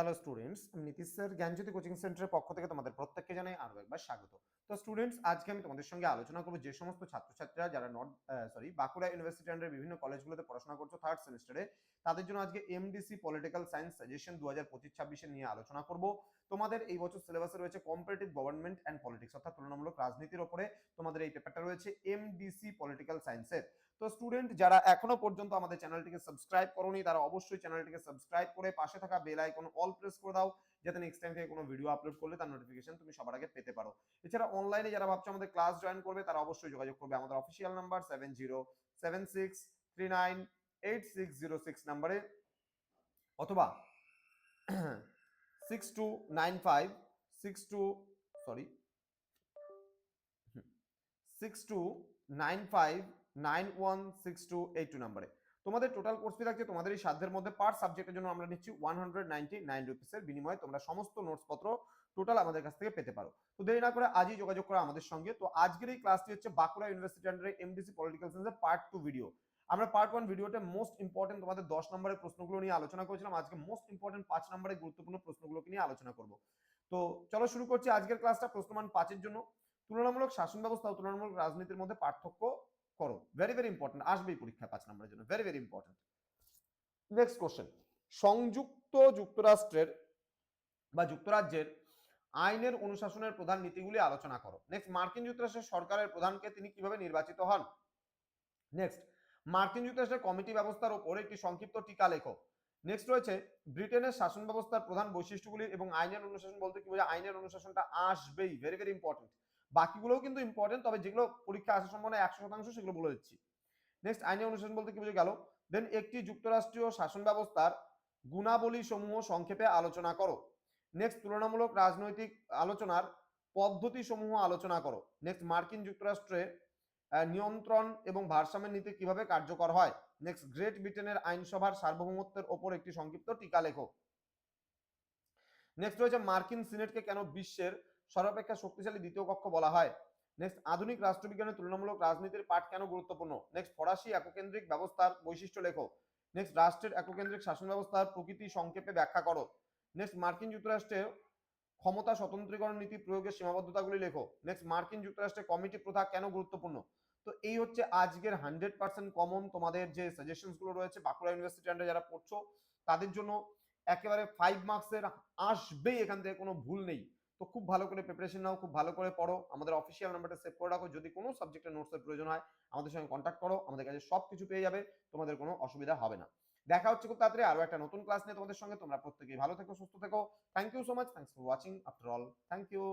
Hello students আমি Nitish sir জ্ঞানজ্যোতি coaching সেন্টারের পক্ষ থেকে তোমাদের প্রত্যেককে জানাই আরও একবার স্বাগত। তো স্টুডেন্টস আজকে আমি তোমাদের সঙ্গে আলোচনা করব যে সমস্ত ছাত্রছাত্রীরা যারা নর্থ সরি বাঁকুড়া ইউনিভার্সিটি আন্ডারে বিভিন্ন কলেজগুলোতে পড়াশোনা করছ থার্ড সেমিস্টারে তাদের জন্য আজকে এমডিসি পলিটিক্যাল সায়েন্স সাজেশন দু হাজার পঁচিশ ছাব্বিশে নিয়ে আলোচনা করব। তোমাদের এই বছর সিলেবাসে রয়েছে কম্পারেটিভ গভর্নমেন্ট অ্যান্ড পলিটিক্স অর্থাৎ তুলনামূলক রাজনীতির ওপরে তোমাদের এই পেপারটা রয়েছে এমডিসি পলিটিক্যাল সায়েন্সের তো স্টুডেন্ট যারা এখনও পর্যন্ত আমাদের চ্যানেলটিকে সাবস্ক্রাইব করোনি, তারা অবশ্যই চ্যানেলটিকে সাবস্ক্রাইব করে পাশে থাকা বেল আইকন অল প্রেস করে দাও, যাতে নেক্সট টাইম থেকে কোনো ভিডিও আপলোড করলে তার নোটিফিকেশন তুমি সবার আগে পেতে পারো। এছাড়া অনলাইনে যারা ভাবছ আমাদের ক্লাস জয়েন করবে, তারা অবশ্যই যোগাযোগ করবে আমাদের official number seven zero seven six three nine eight six zero six নাম্বারে অথবা six two nine five six two sorry six two nine five nine one six two eight two নাম্বারে তোমাদের টোটাল কোর্স ফি থাকছে তোমাদের এই সাধ্যের মধ্যে পার সাবজেক্টের জন্য আমরা নিচ্ছি ওয়ান হান্ড্রেড নাইনটি নাইন রুপিসের বিনিময়ে তোমরা সমস্ত নোটস পত্র টোটাল আমাদের কাছ থেকে পেতে পারো। তো দেরি না করে আজই যোগাযোগ করো আমাদের সঙ্গে। তো আজকের এই ক্লাসটি হচ্ছে বাঁকুড়া ইউনিভার্সিটি আন্ডারে এমডিসি পলিটিক্যাল সায়েন্সের পার্ট টু ভিডিও আমরা পার্ট ওয়ান ভিডিওতে মোস্ট ইম্পর্টেন্ট তোমাদের দশ নম্বরের প্রশ্নগুলো নিয়ে আলোচনা করেছিলাম। আজকে মোস্ট ইম্পর্টেন্ট পাঁচ নম্বরের গুরুত্বপূর্ণ প্রশ্নগুলোকে নিয়ে আলোচনা করব। তো চলো শুরু করছি আজকের ক্লাসটা প্রশ্নমান পাঁচের জন্য। তুলনামূলক শাসন ব্যবস্থা ও তুলনামূলক রাজনীতির মধ্যে পার্থক্য করো। ভেরি ভেরি ইম্পর্টেন্ট আসবেই পরীক্ষা পাঁচ নম্বরের জন্য। Very very important next question সংযুক্ত যুক্তরাষ্ট্রের বা যুক্তরাজ্যের আইনের অনুশাসনের প্রধান নীতিগুলি আলোচনা করো। নেক্সট মার্কিন যুক্তরাষ্ট্রের সরকারের প্রধানকে তিনি কীভাবে নির্বাচিত হন? নেক্সট মার্কিন যুক্তরাষ্ট্রের কমিটি ব্যবস্থার ওপর একটি সংক্ষিপ্ত টিকা লেখো। নেক্সট রয়েছে, ব্রিটেনের শাসন ব্যবস্থার প্রধান বৈশিষ্ট্যগুলি এবং আইনের অনুশাসন বলতে কি বোঝায়? আইনের অনুশাসনটা আসবেই। ভেরি ভেরি ইম্পর্টেন্ট বাকিগুলোও কিন্তু ইম্পর্টেন্ট তবে যেগুলো পরীক্ষা আসার সম্ভাবনা একশো শতাংশ সেগুলো বলে দিচ্ছি। নেক্সট আইনের অনুশাসন বলতে কি বোঝা গেল? দেন একটি যুক্তরাষ্ট্রীয় শাসন ব্যবস্থার গুণাবলী সমূহ সংক্ষেপে আলোচনা করো। নেক্সট তুলনামূলক রাজনৈতিক আলোচনার পদ্ধতি সমূহ আলোচনা করো। নেক্সট মার্কিন যুক্তরাষ্ট্রে নিয়ন্ত্রণ এবং ভারসাম্যের নীতি কীভাবে কার্যকর হয়? নেক্সট গ্রেট ব্রিটেনের আইনসভার সার্বভৌমত্বের ওপর একটি সংক্ষিপ্ত টিকা লেখো। নেক্সট রয়েছে মার্কিন সিনেটকে কেন বিশ্বের সর্বাপেক্ষা শক্তিশালী দ্বিতীয় কক্ষ বলা হয়। নেক্সট আধুনিক রাষ্ট্রবিজ্ঞানের তুলনামূলক রাজনীতির পাঠ কেন গুরুত্বপূর্ণ? নেক্সট ফরাসি এককেন্দ্রিক ব্যবস্থার বৈশিষ্ট্য লেখো। নেক্সট রাষ্ট্রের এককেন্দ্রিক শাসন ব্যবস্থার প্রকৃতি সংক্ষেপে ব্যাখ্যা করো। নেক্সট মার্কিন যুক্তরাষ্ট্রে ক্ষমতা স্বতন্ত্রীকরণ নীতি প্রয়োগের সীমাবদ্ধতাগুলি লেখো। নেক্সট মার্কিন যুক্তরাষ্ট্রে কমিটি প্রথা কেন গুরুত্বপূর্ণ? তো এই হচ্ছে আজকের হান্ড্রেড পার্সেন্ট কমন তোমাদের যে সাজেশনসগুলো রয়েছে বাঁকুড়া ইউনিভার্সিটি আন্ডারে যারা পড়ছো, তাদের জন্য একেবারে ফাইভ মার্কসের আসবেই এখান থেকে কোনো ভুল নেই। তো খুব ভালো করে প্রিপারেশন নাও, খুব ভালো করে পড়ো। আমাদের অফিসিয়াল নাম্বারটা সেভ করে রাখো। যদি কোনো সাবজেক্টের নোটসের প্রয়োজন হয়, আমাদের সঙ্গে কন্ট্যাক্ট করো। আমাদের কাছে সব কিছু পেয়ে যাবে। তোমাদের কোনো অসুবিধা হবে না। দেখা হচ্ছে খুব তাড়াতাড়ি আরও একটা নতুন ক্লাস নিয়ে তোমাদের সঙ্গে। তোমরা প্রত্যেকেই ভালো থেকো, সুস্থ থেকো। Thank you so much thanks for watching after all thank you